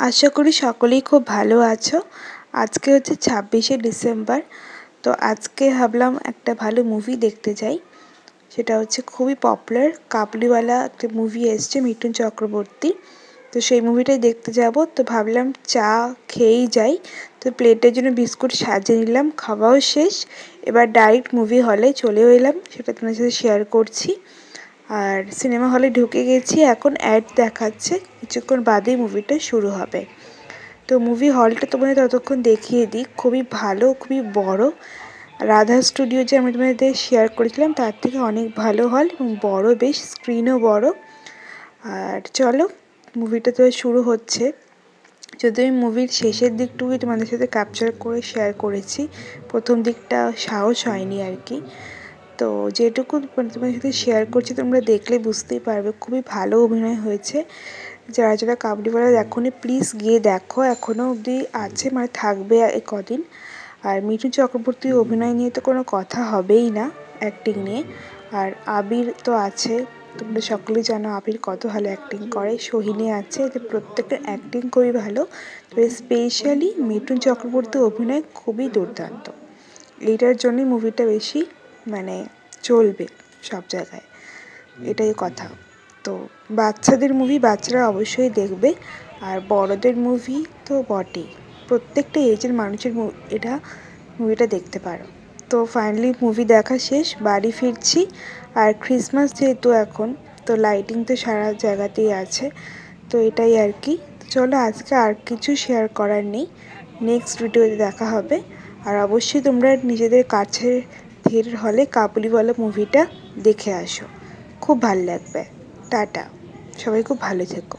আশা করি সকলেই খুব ভালো আছো। আজকে হচ্ছে ছাব্বিশে ডিসেম্বর, তো আজকে ভাবলাম একটা ভালো মুভি দেখতে যাই। সেটা হচ্ছে খুবই পপুলার কাবলিওয়ালা একটা মুভি এসছে, মিঠুন চক্রবর্তী। তো সেই মুভিটাই দেখতে যাব। তো ভাবলাম চা খেয়েই যাই। তো প্লেটের জন্য বিস্কুট সাজিয়ে নিলাম, খাওয়াও শেষ। এবার ডাইরেক্ট মুভি হলে চলেও এলাম, সেটা তোমার সাথে শেয়ার করছি। আর সিনেমা হলে ঢুকে গেছি, এখন অ্যাড দেখাচ্ছে। কিছুক্ষণ বাদেই মুভিটা শুরু হবে। তো মুভি হলটা তোমাদের ততক্ষণ দেখিয়ে দিই। খুবই ভালো, খুবই বড়। রাধা স্টুডিও যে আমি তোমাদের শেয়ার করেছিলাম, তার থেকে অনেক ভালো হল এবং বড় বেশ স্ক্রিনও বড়। আর চলো, মুভিটা তো শুরু হচ্ছে। যদি আমি মুভির শেষের দিকটুকুই তোমাদের সাথে ক্যাপচার করে শেয়ার করেছি, প্রথম দিকটা সাহস হয়নি আর কি। তো যেটুকু মানে তোমার সাথে শেয়ার করছি, তোমরা দেখলে বুঝতেই পারবে, খুবই ভালো অভিনয় হয়েছে। যারা যারা কাবুলিওয়ালা দেখোনি প্লিজ গিয়ে দেখো এখনও অবধি আছে মানে থাকবে কদিন। আর মিঠুন চক্রবর্তীর অভিনয় নিয়ে তো কোনো কথা হবেই না অ্যাক্টিং নিয়ে। আর আবির তো আছে, তোমরা সকলেই জানো আবির কত ভালো অ্যাক্টিং করে। সোহিনী আছে যে প্রত্যেকের অ্যাক্টিং খুবই ভালো। তবে স্পেশালি মিঠুন চক্রবর্তীর অভিনয় খুবই দুর্দান্ত। এইটার জন্যই মুভিটা বেশি মানে চলবে সব জায়গায়। এটাই কথা। তো বাচ্চাদের মুভি বাচ্চারা অবশ্যই দেখবে। আর বড়দের মুভি তো বটেই। প্রত্যেকটা এজের মানুষের এটা মুভিটা দেখতে পারো। তো ফাইনালি মুভি দেখা শেষ, বাড়ি ফিরছি। আর ক্রিসমাস যেহেতু এখন, তো লাইটিং তো সারা জায়গাতেই আছে। তো এটাই আর কি। চলো আজকে আর কিছু শেয়ার করার নেই। নেক্সট ভিডিওতে দেখা হবে। আর অবশ্যই তোমরা নিজেদের কাছের থিয়েটার হলে কাবুলিওয়ালা মুভিটা দেখে আসো। খুব ভালো লাগবে। টাটা। সবাই খুব ভালো থেকো।